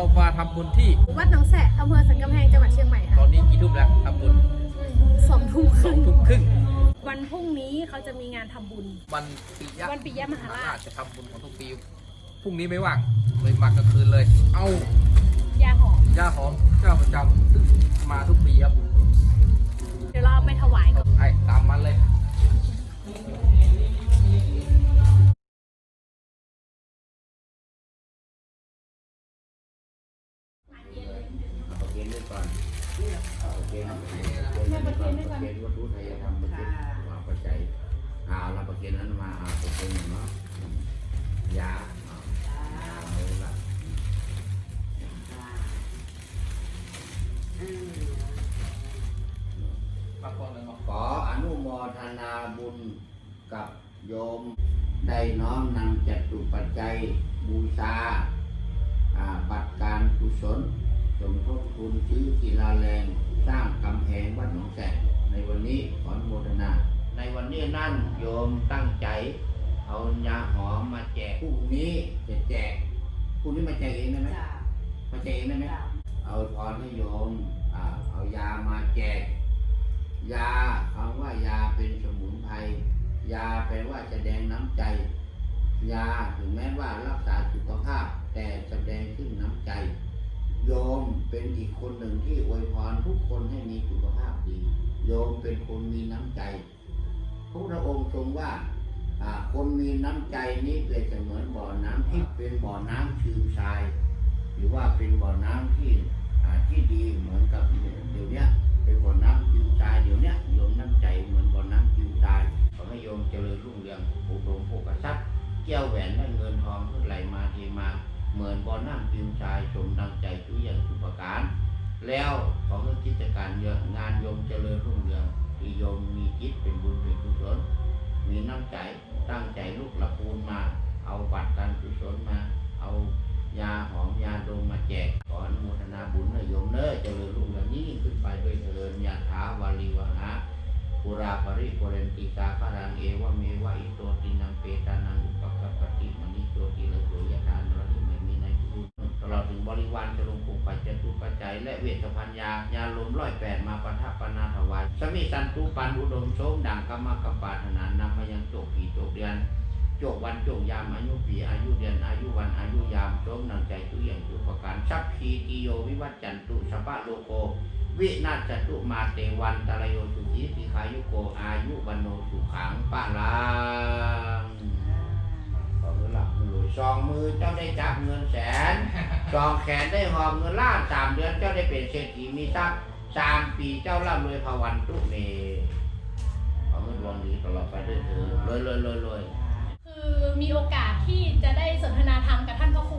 เรามาทำบุญที่ วัดหนองแสะอำเภอสันกำแพงจังหวัดเชียงใหม่ตค่ะอนนี้กี่ทุ่มแล้วทำบุญสองทุ่มคสอรึ่งงทุ่มครึ่งวันพรุ่งนี้เขาจะมีงานทำบุญ วันปิยะวันปิยมหาราช จะทำบุญของทุกปีพรุ่งนี้ไม่ว่างเลยมากลางคืนเลย เอายาหอม ย่าหอมเจ้าประจำซึ่งมาทุกปีครับเดี๋ยวเราเอาไปถวายกับไอ้ตามมันเลย ด้วยก่อนประเคนประเคนประเคนวัตถุไทยธรรมประเคนวางปัจจัยอ่าเราประเคนนั้นมาอ่าประเคนเนาะยาอ่าเอาละมาก่อนเลยเนาะขออนุโมทนาบุญกับโยมได้น้อมนำจัตุปัจจัยบูชาอ่าบัตรการกุศล สมทบทุนซื้อกีฬาแรงสร้างกำแพงวัดหนองแสนในวันนี้ขออนุโมทนา ในวันนี้นั่นโยมตั้งใจ เอายาหอมมาแจกพรุ่งนี้จะแจกพรุ่งนี้มาแจกเองได้ไหมมาแจกเองได้ไหมเอาพรให้โยมอ่าเอายามาแจก ยาคำว่ายาเป็นสมุนไพรยาแปลว่าแสดงน้ำใจ ยาถึงแม้ว่ารักษาสุขภาพแต่แสดงขึ้นน้ำใจ โยมเป็นอีกคนหนึ่งที่อวยพรทุกคนให้มีสุขภาพดีโยมเป็นคนมีน้ำใจ พระองค์ทรงว่าคนมีน้ำใจนี้เปรียบเสมือนบ่อน้ำที่เป็นบ่อน้ำชื่นชาย หรือว่าเป็นบ่อน้ำที่ที่ดีเหมือนกับเดี๋ยวนี้เป็นบ่อน้ำจิวใจเดี๋ยวนี้ยโยมน้ำใจเหมือนบ่อน้ำจิวใจขอให้โยมเจริญรุ่งเรืองอุดมโภคทรัพย์เกี่ยวแหวนและเงินทองเพื่อไหลมาเทมา เหมือนบ่อน้ำจิวใจสมดังใจทุกอย่างทุกประการ แล้วขอให้กิจการเยอะงานโยมเจริญรุ่งเรืองที่โยมมีจิตเป็นบุญเป็นกุศลมีน้ำใจตั้งใจลูกหลับปูนมา เอาบัตรการกุศลมา เอายาหอมยาดมมาแจกขออนุโมทนาบุญนะโยมเน้อเจริญรุ่งเรืองยิ่งขึ้นไปด้วยเจริญญาถาวาลีวหาปุราปริปุเรนติสาคารังเอวเมวะอิโตตินังเปตานังอุปกปปติมณิโตติลโสยทานรหิ บริวารจะลงปุปัจจตุปัจจัย และเวชภัญญายาลมร้อยแปดมาปะทะปนาถวายสมิสันตุปันอุดมโสมดังกรรมกปาถนานำมายังโจกปีโจกเดือนโจกวันโจกยามอายุปีอายุเดือนอายุวันอายุยามโสมนังใจทุอย่างทุประการสัพพีติโยวิวัจจันตุสัพพะโลโกวินาจตุมาเตวันตรโยสุขีสิขายุโกอายุวันโนสุขังปะลังขอมือหลับมือรวยสองมือเจ้าได้จับเงินแสน จองแขนได้หอมเงินล้านสามเดือนเจ้าได้เป็นเศรษฐีมีทรัพย์สามปีเจ้าร่ำรวยภวันตุเมขอมือดวงดีตลอดไปด้วยเถิดรวยรวยรวยรวยคือมีโอกาสที่จะได้สนทนาธรรมกับท่านพระครู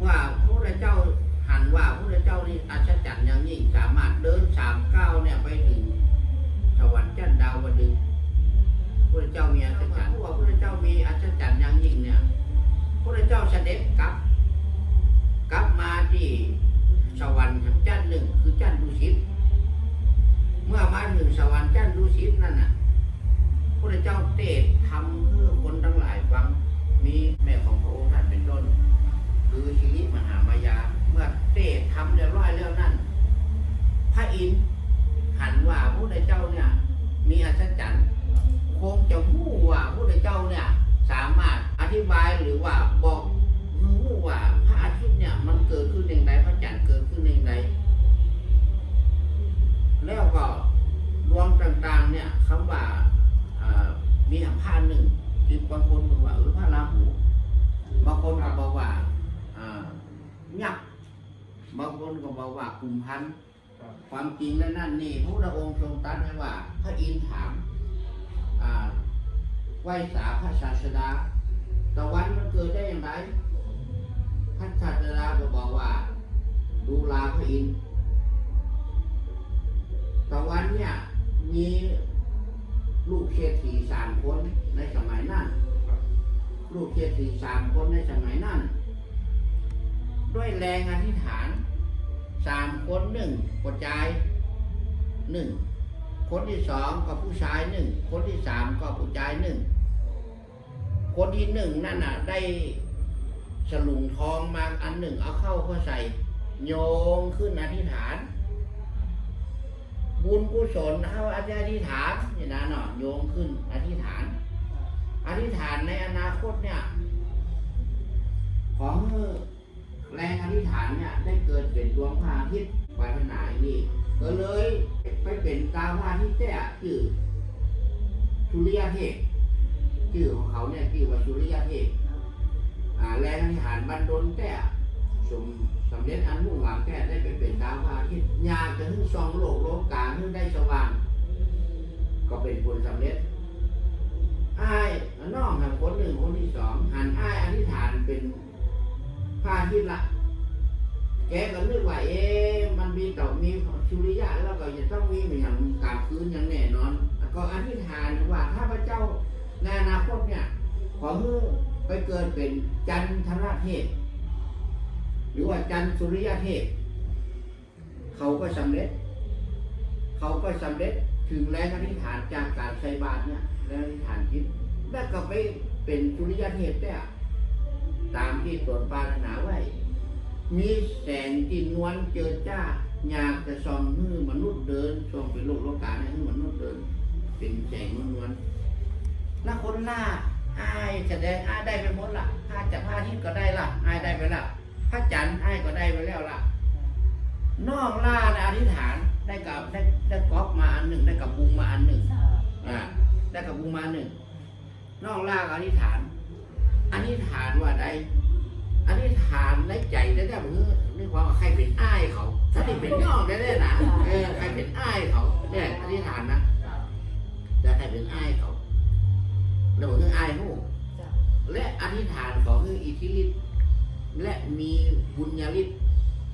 เมื่อพระพุทธเจ้าหันว่าพระพุทธเจ้านี่อัศจรรย์อย่างยิ่งสามารถเดินสามเก้าวเนี่ยไปถึงสวรรค์ชั้นดาวดึงพระพุทธเจ้ามีอัศจรรย์ว่าพระพุทธเจ้ามีอัศจรรย์อย่างยิ่งเนี่ยพระเจ้าเสด็จกลับ กลับมาที่สวรรค์ชั้นหนึ่งคือชั้นดุสิตเมื่อมาถึงสวรรค์ชั้นดุสิตนั่นน่ะพระเจ้าเทศทำเพื่อคนทั้งหลายฟังมีแม่ของพระองค์ท่านเป็นต้น คือทีนี้มหามายา เมื่อเตะทำเรียบร้อยแล้วนั่น พระอินทร์หันว่าพระเจ้าเนี่ย มีอัศจรรย์คงจะหู้ว่าพระเจ้าเนี่ย สามารถอธิบายหรือว่าบอกหู้ว่าพระอาทิตย์เนี่ย มันเกิดขึ้นอย่างไรพระจันทร์เกิดขึ้นอย่างไรแล้วก็ดวงต่างๆ เนี่ยคำว่ามีหัมพาหนึ่งที่บางคนบอกว่า กว่ากุมพันธ์ครับความจริงแล้วนั่นนี่พระพุทธองค์ทรงตรัสไว้ว่าพระอินทร์ถามอ่าไหวสาพระศาสดาตะวันมันเกิดได้อย่างไรพระศาสดาก็บอกว่า ดูลาพระอินทร์ตะวันเนี่ยมีลูกเศรษฐีสามคนในสมัยนั้นครับลูกเศรษฐีสามคนในสมัยนั้น ด้วยแรงอธิษฐาน สามคนหนึ่งกระจายหนึ่งคนที่สองก็ผู้ชายหนึ่งคนที่สามก็ผู้ชายหนึ่งคนที่หนึ่งนั่นน่ะ ได้สลุงทองมาอันหนึ่งเอาเข้าเข้าใส่ โยงขึ้นอธิษฐาน บุญกุศลเอาอธิษฐานนี่นะเนาะโยงขึ้นอธิษฐาน อธิษฐานในอนาคตเนี่ย เนี่ยได้เกิดเป็นดวงพระอาทิตย์ปรารถนายนี้ก็เลยไปเป็นตาพระอาทิตย์แต่ชื่อสุริยเทพชื่อของเขาเนี่ยชื่อว่าสุริยเทพอ่าแรงอธิฐานบรรดลแต่สมสำเร็จอันมุ่งหวังแค่ได้ไปเป็นตามพระอาทิตย์ยากจะให้ซองโลกโลกกาให้ได้สว่าง ก็เป็นผลสำเร็จอ้ายน้องหันคนหนึ่งคนที่สองหันอ้ายอธิษฐานเป็นพระอาทิตย์ละ แกก็นึกว่าเอ๊ะมันมีต่อมีสุริยะแล้วก็จะต้องมีอย่างกลางคืนอย่างแน่นอนก็อธิษฐานว่าถ้าพระเจ้าในอนาคตเนี่ย ขอให้ไปเกิดเป็นจันทราเทพหรือว่าจันทร์สุริยเทพเขาก็สำเร็จ เขาก็สำเร็จถึงแรงอธิษฐานจากการใส่บาตรเนี่ยแรงอธิษฐานจิตแล้วก็ไปเป็นสุริยเทพแต่ตามที่ตนปรารถนาไว้ มีแสงจินนวลเจิดจ้าอยากจะส่องให้มนุษย์เดินส่องเป็นโลกโลกาให้มนุษย์เดิน เป็นแสงนวลนวลแล้วคนล่าอายแสดงอายได้ไปหมดละถ้าจะพระอาทิตย์ก็ได้ละอายได้ไปละพระจันทร์อายก็ได้ไปแล้วละนอกล่านะอธิษฐานได้กับได้ได้ก๊อกมาอันหนึ่งได้กับบุงมาอันหนึ่งอ่าได้กับบุงมาหนึ่งนอกล่าก็อธิษฐานอธิษฐานว่าใด อธิษฐานในใจได้ได้ผมนึกว่าใครเป็นอ้ายเขาถ้าที่เป็นนอกได้ได้นะเออใครเป็นอ้ายเขาเนี่ยอธิษฐานนะแต่ใครเป็นอ้ายเขาแล้วผมคืออ้ายหูและอธิษฐานของคืออิทธิฤทธิ์และมีบุญญาฤทธิ์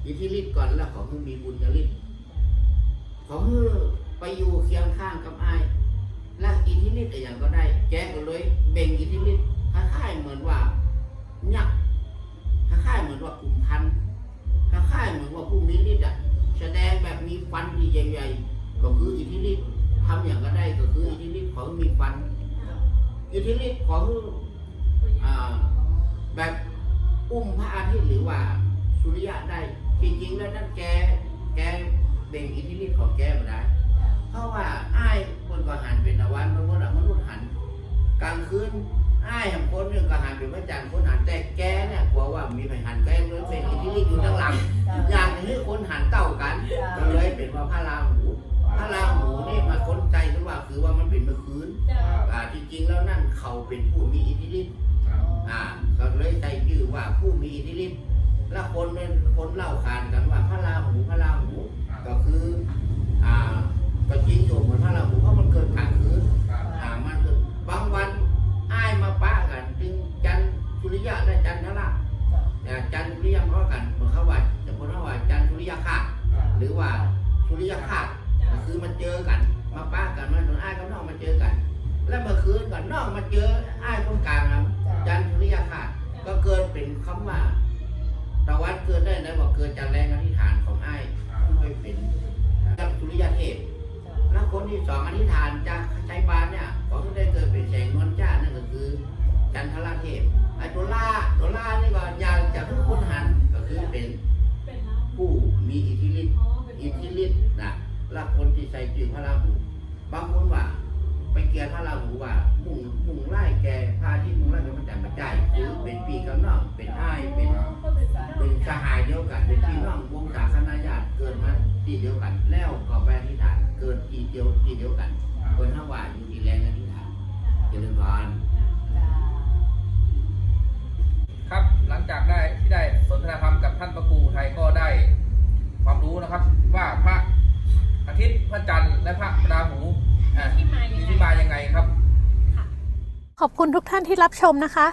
อิทธิฤทธิ์ก่อนแล้วของคือมีบุญญาฤทธิ์ของคือไปอยู่เคียงข้างกับอ้ายและอิทธิฤทธิ์อะไรอย่างก็ได้ แกก็เลยเบ่งอิทธิฤทธิ์คล้ายๆเหมือนว่ายักษ์ เหมือนว่าผู้มีฤทธิ์อะแสดงแบบมีฟันที่ใหญ่ๆก็คืออิทธิฤทธิ์ทำอย่างก็ได้ก็คืออิทธิฤทธิ์ของมีฟัน อิทธิฤทธิ์ของอแบบอุ้มพระอาทิตย์หรือว่าสุริยะได้จริงๆแล้วนั่นแกแกเบ่งอิทธิฤทธิ์ของแกมาได้เพราะว่าอ้ายคนก็หันเป็นตะวันบางคนอะมนุษย์หันกลางคืน อ้ายของคนหนึ่งก็หันเป็นพระจันทร์คนหันแต่แกเนี่ยกลัวว่ามีไผหันแกเลยเป็นอิทธิฤทธิ์อยู่ด้านหลัง อย่างนี้คนหันเต่ากันก็เลยเป็นว่าพระราหูพระราหูนี่มาคนใจหรือว่าคือว่ามันเป็นเมื่อคืนอ่าจริงๆแล้วนั่นเขาเป็นผู้มีอิทธิฤทธิ์ครับอ่าก็เลยใจชื่อว่าผู้มีอิทธิฤทธิ์แล้วคนเป็นคนเล่าขานกันว่าพระราหูพระราหูก็คืออ่าก็จริงอยู่เหมือนพระราหูเพราะมันเกิดกลางคืนครับอ่ามันเกิดบางวันอ้าย มาปะกันจึงจันทร์สุริยะและจันทระแต่จันทร์สุริยะเพราะกันเหมือนเขาว่าจะพูดว่าจันทร์สุริยะคาตหรือว่าสุริยะคาตก็คือมันเจอกัน มาปะกันมาถึงอ้ายกับน้องมาเจอกัน แล้วเมื่อคืนก่อนน้องมาเจออ้ายคนกลางครับจันทร์สุริยะคาตก็เกิดเป็นคำว่าตะวันเกิดได้นะบอกเกิดจากแรงอธิษฐานของอ้ายไม่เป็นจันทร์สุริยเทพแล้ว คนที่สองอธิษฐานจากใช้บานเนี่ยก็ได้เกิดเป็นแสงนวลจ้านั่นก็คือ จันทรเทพไอ้ตัวล่าตัวล่านี่ก็อยากจะทุกคนหันก็คือเป็นผู้มีอิทธิฤทธิ์อิทธิฤทธิ์นะละคนที่ใส่จือพระราหูบางคนว่า ไปเกียร์พระราหูว่า มุ่งมุ่งไล่แกพาที่มุ่งไล่เป็นพระจันทร์พระใจายคือเป็นปีกับน้องเป็นอ้ายเป็นเป็นสหายเดียวกันเป็นพี่น้องวงศาคณะญาติเกิดมาที่เดียวกัน ขอบคุณทุกท่านที่รับชมนะคะ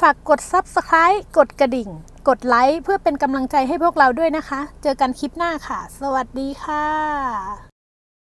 ฝากกด Subscribe กดกระดิ่ง กดไลค์เพื่อเป็นกำลังใจให้พวกเราด้วยนะคะ เจอกันคลิปหน้าค่ะ สวัสดีค่ะ